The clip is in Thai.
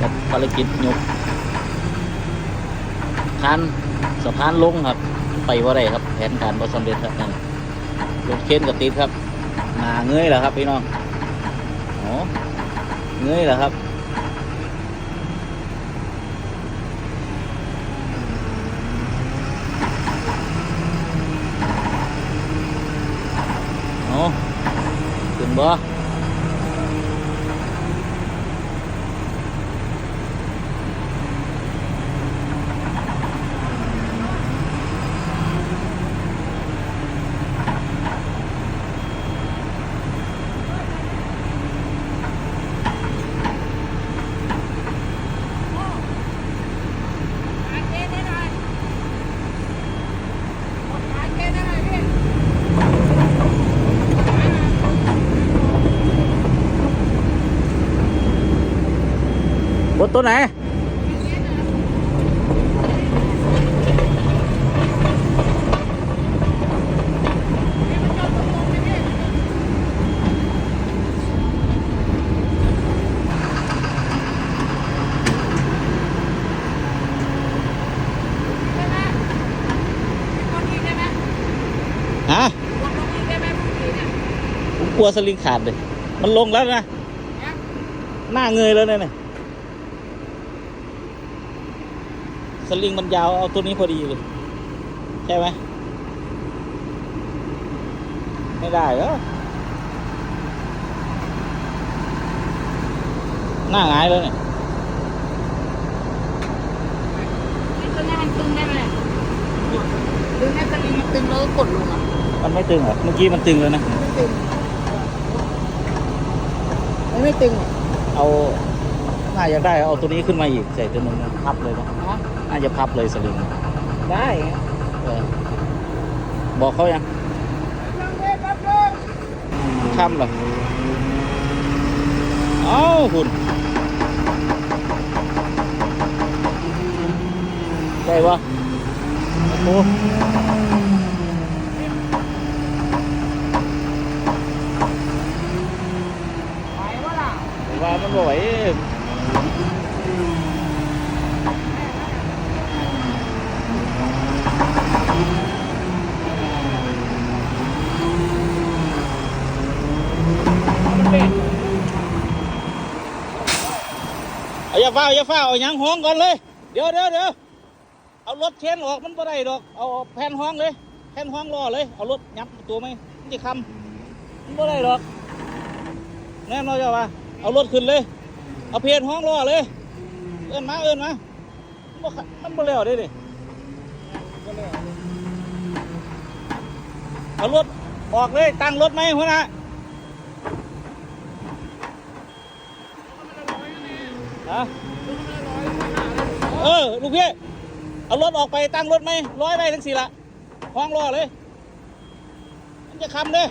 กับภารกิจยกคานสะพานลงครับ ไปว่าไรครับ แผนการบ่สำเร็จครับนั่นรถเข็นกับติดครับหนาเงยแล้วครับพี่น้องโอ้เงยแล้วครับโอ้ขึ้นบ่ บนตัวไหนฮะผมกลัวสลิงขาดเลย มันลงแล้วนะ หน้าเงยแล้วเนี่ย สลิงมันยาวเอาตัวนี้พอดีเลยใช่ไหมไม่ได้แล้วหน้าหงายแล้วเนี่ยตัวนี้มันตึงได้ไหมดึงให้สลิงมันตึงแล้วก็กดลงอะมันไม่ตึงเหรอเมื่อกี้มันตึงแล้วนะไม่ตึงมันไม่ตึงอะเอา น่าจะได้เอาตัวนี้ขึ้นมาอีกใส่ตัวนึงนะพับเลยนะเนาะน่าจะพับเลยสลิงได้เออบอกเขายังค่ำเหรอเอ้าคุณได้ปะโอ้โหไหววะล่ะว่ามันบ่ไหวมันเป็นเอา อย่าเฝ้าอย่าเฝ้าเอาหยังห้องก่อนเลย เดี๋ยวเดี๋ยวเดี๋ยวเอารถเชนออกมันบ่ได้ดอกเอาแผ่นห้องเลย แผ่นห้องรอเลย เอารถยับตัวไหมมันจะคำมันบ่ได้ดอกแน่นอนจ้ะว่าเอารถขึ้นเลย เอาเพนห้องรอเลย เอิ้นมาเอิ้นมามันบ่ขะมันบ่แล้วเด้ดิเอารถออกเลยตั้งรถไหมหัวหน้าฮะเออลูกพี่เอารถออกไปตั้งรถไหมร้อยไปทั้งสี่ละห้องรอเลย มันจะคำเลย